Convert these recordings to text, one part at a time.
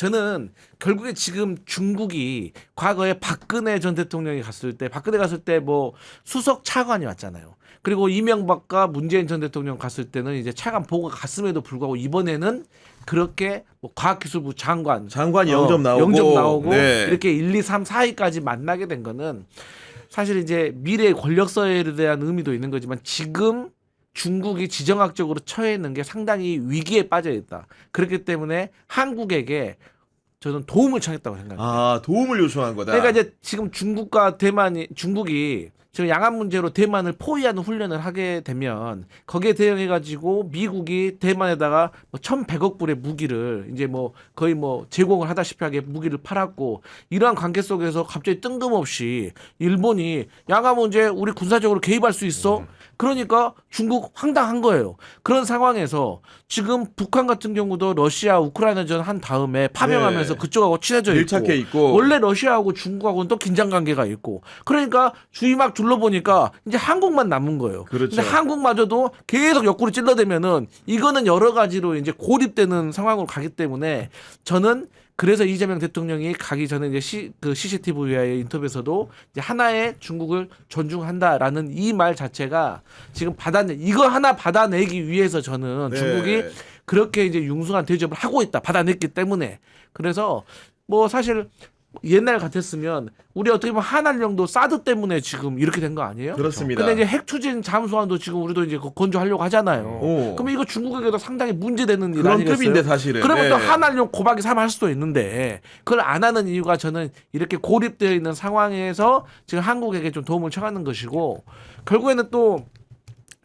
저는 결국에 지금 중국이 과거에 박근혜 전 대통령이 갔을 때 박근혜 갔을 때 뭐 수석 차관이 왔잖아요. 그리고 이명박과 문재인 전 대통령 갔을 때는 이제 차관 보고가 갔음에도 불구하고 이번에는 그렇게 뭐 과학기술부 장관 장관이 어, 영접 나오고 영접 나오고 네. 이렇게 1, 2, 3, 4위까지 만나게 된 거는 사실 이제 미래의 권력서에 대한 의미도 있는 거지만 지금 중국이 지정학적으로 처해 있는 게 상당히 위기에 빠져 있다. 그렇기 때문에 한국에게 저는 도움을 청했다고 생각합니다. 아 도움을 요청한 거다. 그러니까 이제 지금 중국과 대만이 중국이 지금 양안 문제로 대만을 포위하는 훈련을 하게 되면 거기에 대응해 가지고 미국이 대만에다가 뭐 1,100억 불의 무기를 이제 뭐 거의 뭐 제공을 하다시피 하게 무기를 팔았고 이러한 관계 속에서 갑자기 뜬금없이 일본이 양안 문제 우리 군사적으로 개입할 수 있어? 그러니까 중국 황당한 거예요. 그런 상황에서 지금 북한 같은 경우도 러시아 우크라이나전 한 다음에 파병하면서 네. 그쪽하고 친해져 있고 있고 원래 러시아하고 중국하고는 또 긴장 관계가 있고 그러니까 주위 막 둘러보니까 이제 한국만 남은 거예요. 그렇죠. 근데 한국마저도 계속 옆구리 찔러대면은 이거는 여러 가지로 이제 고립되는 상황으로 가기 때문에 저는 그래서 이재명 대통령이 가기 전에 이제 시, 그 CCTV와의 인터뷰에서도 이제 하나의 중국을 존중한다라는 이 말 자체가 지금 받아내 이거 하나 받아내기 위해서 저는 네. 중국이 그렇게 이제 융숭한 대접을 하고 있다 받아냈기 때문에 그래서 뭐 사실 옛날 같았으면 우리 어떻게 보면 한한령도 사드 때문에 지금 이렇게 된 거 아니에요? 그렇습니다. 근데 이제 핵 추진 잠수함도 지금 우리도 이제 그거 건조하려고 하잖아요. 오. 그럼 이거 중국에게도 상당히 문제되는 일 그런 아니겠어요? 급인데 사실은. 그러면 또 네. 한한령 고박이 삼할 수도 있는데 그걸 안 하는 이유가 저는 이렇게 고립되어 있는 상황에서 지금 한국에게 좀 도움을 청하는 것이고 결국에는 또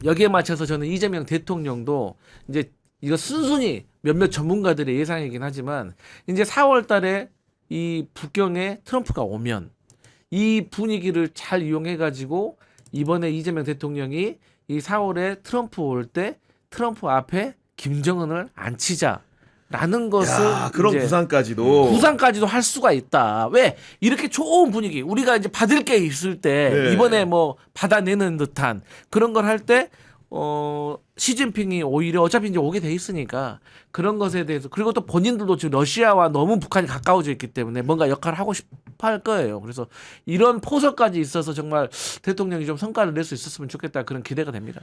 여기에 맞춰서 저는 이재명 대통령도 이제 이거 순순히 몇몇 전문가들의 예상이긴 하지만 이제 4월 달에 이 북경에 트럼프가 오면 이 분위기를 잘 이용해 가지고 이번에 이재명 대통령이 이 4월에 트럼프 올 때 트럼프 앞에 김정은을 앉히자라는 것을 야, 그런 구상까지도 부상까지도 할 수가 있다. 왜 이렇게 좋은 분위기 우리가 이제 받을 게 있을 때 네. 이번에 뭐 받아내는 듯한 그런 걸 할 때 어, 시진핑이 오히려 어차피 이제 오게 돼 있으니까 그런 것에 대해서 그리고 또 본인들도 지금 러시아와 너무 북한이 가까워져 있기 때문에 뭔가 역할을 하고 싶어 할 거예요. 그래서 이런 포석까지 있어서 정말 대통령이 좀 성과를 낼 수 있었으면 좋겠다 그런 기대가 됩니다.